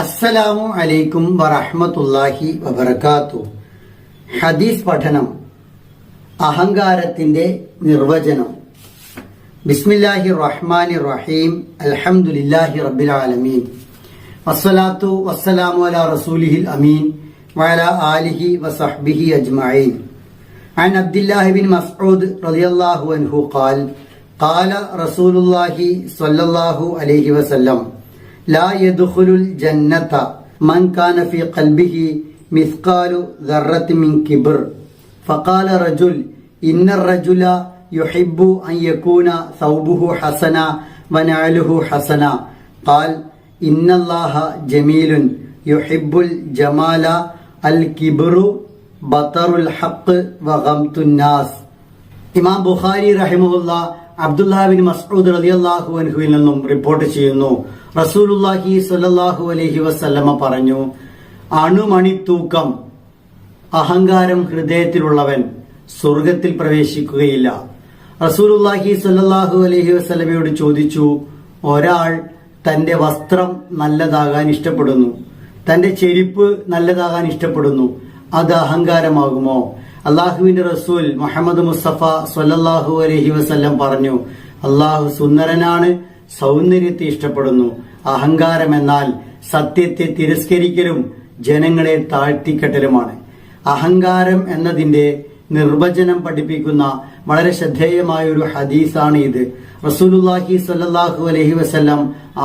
അസ്സലാമു അലൈക്കും വറഹ്മത്തുള്ളാഹി വബർക്കാത്തു ഹദീസ് പഠനം അഹങ്കാരത്തിന്റെ നിർവചനം ബിസ്മില്ലാഹി റഹ്മാനി റഹീം അൽഹംദുലില്ലാഹി റബ്ബിൽ ആലമീൻ വസ്സലാത്തു വസ്സലാമു അലാ റസൂലിഹിൽ അമീൻ വഅലാ ആലിഹി വസഹ്ബിഹി അജ്മഈൻ عن عبد الله بن مسعود رضي الله عنه قال قال رسول الله صلى الله عليه وسلم لا يدخل الجنة من كان في قلبه مثقال ذرة من كبر فقال رجل إن الرجل يحب أن يكون ثوبه حسنا ونعله حسنا قال إن الله جميل يحب الجمال الكبر ബത്തറുൽ ഹക്ക് വഗംതുന്നാസ് ഇമാം ബുഖാരി റഹിമുല്ല അബ്ദുല്ലാഹിബിൻ മസ്ഊദ് റളിയല്ലാഹു അൻഹുവിൽ നിന്നും റിപ്പോർട്ട് ചെയ്യുന്നു. റസൂലുള്ളാഹി സ്വല്ലല്ലാഹു അലഹി വസ്ല്ലമ പറഞ്ഞു അണുമണിത്തൂക്കം അഹങ്കാരം ഹൃദയത്തിലുള്ളവൻ സ്വർഗത്തിൽ പ്രവേശിക്കുകയില്ല. റസൂലുള്ളാഹി സല്ലാഹു അലഹി വസ്ലമയോട് ചോദിച്ചു ഒരാൾ തന്റെ വസ്ത്രം നല്ലതാകാൻ ഇഷ്ടപ്പെടുന്നു? തന്റെ ചെരുപ്പ് നല്ലതാകാൻ ഇഷ്ടപ്പെടുന്നു? അത് അഹങ്കാരമാകുമോ? അള്ളാഹുവിന്റെ റസൂൽ മുഹമ്മദ് മുസ്തഫ സ്വല്ലല്ലാഹു അലഹി വസല്ലം പറഞ്ഞു അള്ളാഹു സുന്ദരനാണ് സൗന്ദര്യത്തെ ഇഷ്ടപ്പെടുന്നു. അഹങ്കാരം എന്നാൽ സത്യത്തെ തിരസ്കരിക്കലും ജനങ്ങളെ താഴ്ത്തിക്കെട്ടലുമാണ്. അഹങ്കാരം എന്നതിന്റെ നിർവചനം പഠിപ്പിക്കുന്ന വളരെ ശ്രദ്ധേയമായ ഒരു ഹദീസാണ് ഇത്. റസൂലുല്ലാഹി സല്ലാഹു അലഹി വസല്ലം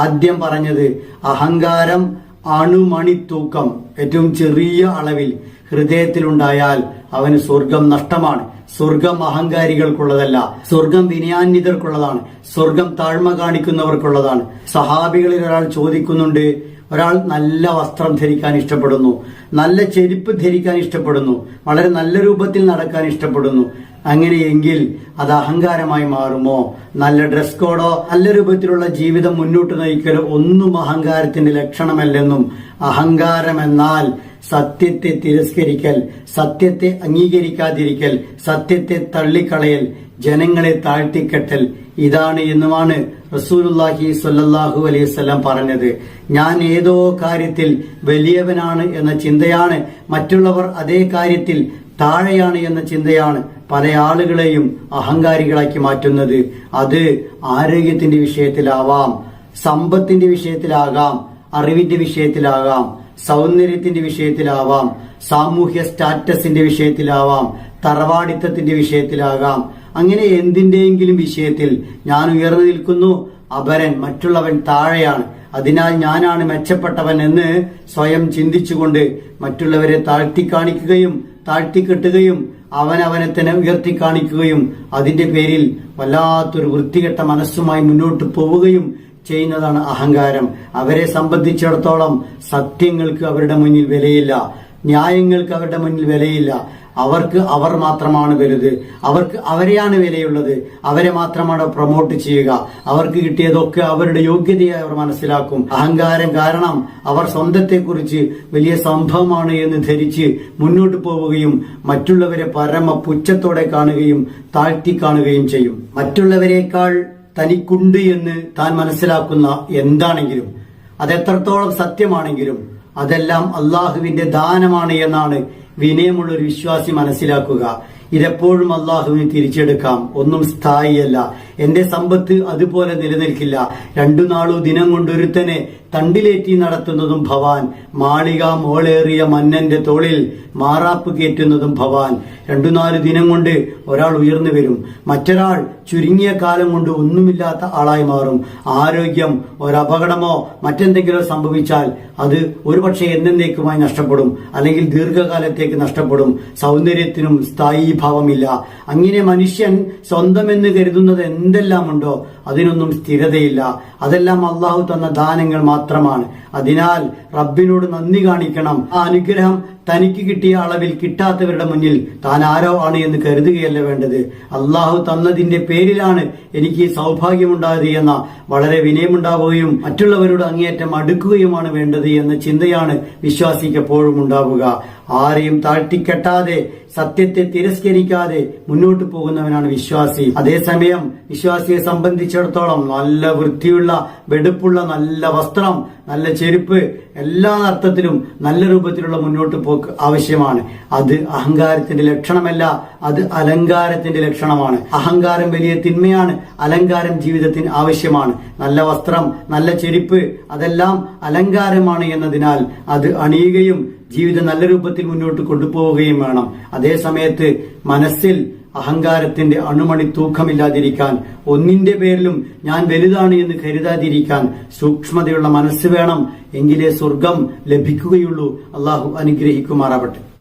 ആദ്യം പറഞ്ഞത് അഹങ്കാരം അണുമണിത്തൂക്കം ഏറ്റവും ചെറിയ അളവിൽ ഹൃദയത്തിലുണ്ടായാൽ അവന് സ്വർഗം നഷ്ടമാണ്. സ്വർഗം അഹങ്കാരികൾക്കുള്ളതല്ല സ്വർഗം വിനയാന്വിതർക്കുള്ളതാണ് സ്വർഗം താഴ്മ കാണിക്കുന്നവർക്കുള്ളതാണ്. സഹാബികളിൽ ഒരാൾ ചോദിക്കുന്നുണ്ട് ഒരാൾ നല്ല വസ്ത്രം ധരിക്കാൻ ഇഷ്ടപ്പെടുന്നു നല്ല ചെരുപ്പ് ധരിക്കാൻ ഇഷ്ടപ്പെടുന്നു വളരെ നല്ല രൂപത്തിൽ നടക്കാൻ ഇഷ്ടപ്പെടുന്നു അങ്ങനെയെങ്കിൽ അത് അഹങ്കാരമായി മാറുമോ? നല്ല ഡ്രസ് കോഡോ നല്ല രൂപത്തിലുള്ള ജീവിതം മുന്നോട്ട് നയിക്കലോ ഒന്നും അഹങ്കാരത്തിന്റെ ലക്ഷണമല്ലെന്നും അഹങ്കാരം എന്നാൽ സത്യത്തെ തിരസ്കരിക്കൽ സത്യത്തെ അംഗീകരിക്കാതിരിക്കൽ സത്യത്തെ തള്ളിക്കളയൽ ജനങ്ങളെ താഴ്ത്തിക്കെട്ടൽ. ഇതാണ് എന്നുമാണ് റസൂലുല്ലാഹി സ്വല്ലല്ലാഹു അലൈഹി വസല്ലം പറഞ്ഞത്. ഞാൻ ഏതോ കാര്യത്തിൽ വലിയവനാണ് എന്ന ചിന്തയാണ് മറ്റുള്ളവർ അതേ കാര്യത്തിൽ താഴെയാണ് എന്ന ചിന്തയാണ് പല ആളുകളെയും അഹങ്കാരികളാക്കി മാറ്റുന്നത്. അത് ആരോഗ്യത്തിന്റെ വിഷയത്തിലാവാം സമ്പത്തിന്റെ വിഷയത്തിലാകാം അറിവിന്റെ വിഷയത്തിലാകാം സൗന്ദര്യത്തിന്റെ വിഷയത്തിലാവാം സാമൂഹ്യ സ്റ്റാറ്റസിന്റെ വിഷയത്തിലാവാം തറവാടിത്തത്തിന്റെ വിഷയത്തിലാകാം. അങ്ങനെ എന്തിന്റെയെങ്കിലും വിഷയത്തിൽ ഞാൻ ഉയർന്നു നിൽക്കുന്നു അപരൻ മറ്റുള്ളവൻ താഴെയാണ്. അതിനാൽ ഞാനാണ് മെച്ചപ്പെട്ടവൻ എന്ന് സ്വയം ചിന്തിച്ചുകൊണ്ട് മറ്റുള്ളവരെ താഴ്ത്തി കാണിക്കുകയും താഴ്ത്തിക്കെട്ടുകയും അവനവനെ തന്നെ ഉയർത്തി കാണിക്കുകയും അതിന്റെ പേരിൽ വല്ലാത്തൊരു വൃത്തികെട്ട മനസ്സുമായി മുന്നോട്ട് പോവുകയും ചെയ്യുന്നതാണ് അഹങ്കാരം. അവരെ സംബന്ധിച്ചിടത്തോളം സത്യങ്ങൾക്ക് അവരുടെ മുന്നിൽ വിലയില്ല. ന്യായങ്ങൾക്ക് അവരുടെ മുന്നിൽ വിലയില്ല. അവർക്ക് അവർ മാത്രമാണ് വലുത്. അവർക്ക് അവരെയാണ് വിലയുള്ളത്. അവരെ മാത്രമാണ് പ്രൊമോട്ട് ചെയ്യുക. അവർക്ക് കിട്ടിയതൊക്കെ അവരുടെ യോഗ്യതയെ അവർ മനസ്സിലാക്കും. അഹങ്കാരം കാരണം അവർ സ്വന്തത്തെക്കുറിച്ച് വലിയ സംഭവമാണ് എന്ന് ധരിച്ച് മുന്നോട്ട് പോവുകയും മറ്റുള്ളവരെ പരമ പുച്ഛത്തോടെ കാണുകയും താഴ്ത്തി കാണുകയും ചെയ്യും. മറ്റുള്ളവരെക്കാൾ തനിക്കുണ്ട് എന്ന് താൻ മനസ്സിലാക്കുന്ന എന്താണെങ്കിലും അതെത്രത്തോളം സത്യമാണെങ്കിലും അതെല്ലാം അള്ളാഹുവിന്റെ ദാനമാണ് എന്നാണ് വിനയമുള്ള ഒരു വിശ്വാസി മനസ്സിലാക്കുക. ഇതെപ്പോഴും അള്ളാഹുവിന് തിരിച്ചെടുക്കാം. ഒന്നും സ്ഥായിയല്ല. എന്റെ സമ്പത്ത് അതുപോലെ നിലനിൽക്കില്ല. രണ്ടു നാളു ദിനം കൊണ്ടൊരുത്തനെ തണ്ടിലേറ്റി നടത്തുന്നതും ഭവാൻ. മാളിക മോളേറിയ മന്നന്റെ തോളിൽ മാറാപ്പ് കയറ്റുന്നതും ഭവാൻ. രണ്ടു നാല് ദിനം കൊണ്ട് ഒരാൾ ഉയർന്നു വരും. മറ്റൊരാൾ ചുരുങ്ങിയ കാലം കൊണ്ട് ഒന്നുമില്ലാത്ത ആളായി മാറും. ആരോഗ്യം ഒരപകടമോ മറ്റെന്തെങ്കിലും സംഭവിച്ചാൽ അത് ഒരുപക്ഷെ എന്നേക്കുമായി നഷ്ടപ്പെടും. അല്ലെങ്കിൽ ദീർഘകാലത്തേക്ക് നഷ്ടപ്പെടും. സൗന്ദര്യത്തിനും സ്ഥായി ഭാവമില്ല അങ്ങനെ മനുഷ്യൻ സ്വന്തമെന്ന് കരുതുന്നത് എന്തെല്ലാം ഉണ്ടോ അതിനൊന്നും സ്ഥിരതയില്ല. അതെല്ലാം അള്ളാഹു തന്ന ദാനങ്ങൾ മാത്രമാണ്. അതിനാൽ റബ്ബിനോട് നന്ദി കാണിക്കണം. ആ അനുഗ്രഹം തനിക്ക് കിട്ടിയ അളവിൽ കിട്ടാത്തവരുടെ മുന്നിൽ താൻ ആരോ ആണ് എന്ന് കരുതുകയല്ല വേണ്ടത്. അള്ളാഹു തന്നതിന്റെ പേരിലാണ് എനിക്ക് ഈ സൗഭാഗ്യമുണ്ടായത് എന്ന വളരെ വിനയമുണ്ടാവുകയും മറ്റുള്ളവരോട് അങ്ങേയറ്റം അടുക്കുകയുമാണ് വേണ്ടത് എന്ന ചിന്തയാണ് വിശ്വാസിക്ക് എപ്പോഴും ഉണ്ടാവുക. ആരെയും താഴ്ത്തിക്കെട്ടാതെ സത്യത്തെ തിരസ്കരിക്കാതെ മുന്നോട്ട് പോകുന്നവനാണ് വിശ്വാസി. അതേസമയം വിശ്വാസിയെ സംബന്ധിച്ചിടത്തോളം നല്ല വൃത്തിയുള്ള വെടുപ്പുള്ള നല്ല വസ്ത്രം നല്ല ചെരുപ്പ് എല്ലാ അർത്ഥത്തിലും നല്ല രൂപത്തിലുള്ള മുന്നോട്ട് പോക്ക് ആവശ്യമാണ്. അത് അഹങ്കാരത്തിന്റെ ലക്ഷണമല്ല അത് അലങ്കാരത്തിന്റെ ലക്ഷണമാണ്. അഹങ്കാരം വലിയ തിന്മയാണ് അലങ്കാരം ജീവിതത്തിന് ആവശ്യമാണ്. നല്ല വസ്ത്രം നല്ല ചെരുപ്പ് അതെല്ലാം അലങ്കാരമാണ് എന്നതിനാൽ അത് അണിയുകയും ജീവിതം നല്ല രൂപത്തിൽ മുന്നോട്ട് കൊണ്ടുപോവുകയും വേണം. അതേ സമയത്ത് മനസ്സിൽ അഹങ്കാരത്തിന്റെ അണുമണി തൂക്കമില്ലാതിരിക്കാൻ ഒന്നിന്റെ പേരിലും ഞാൻ വലുതാണ് എന്ന് കരുതാതിരിക്കാൻ സൂക്ഷ്മതയുള്ള മനസ്സ് വേണം. എങ്കിലേ സ്വർഗം ലഭിക്കുകയുള്ളൂ. അള്ളാഹു അനുഗ്രഹിക്കുമാറാവട്ടെ.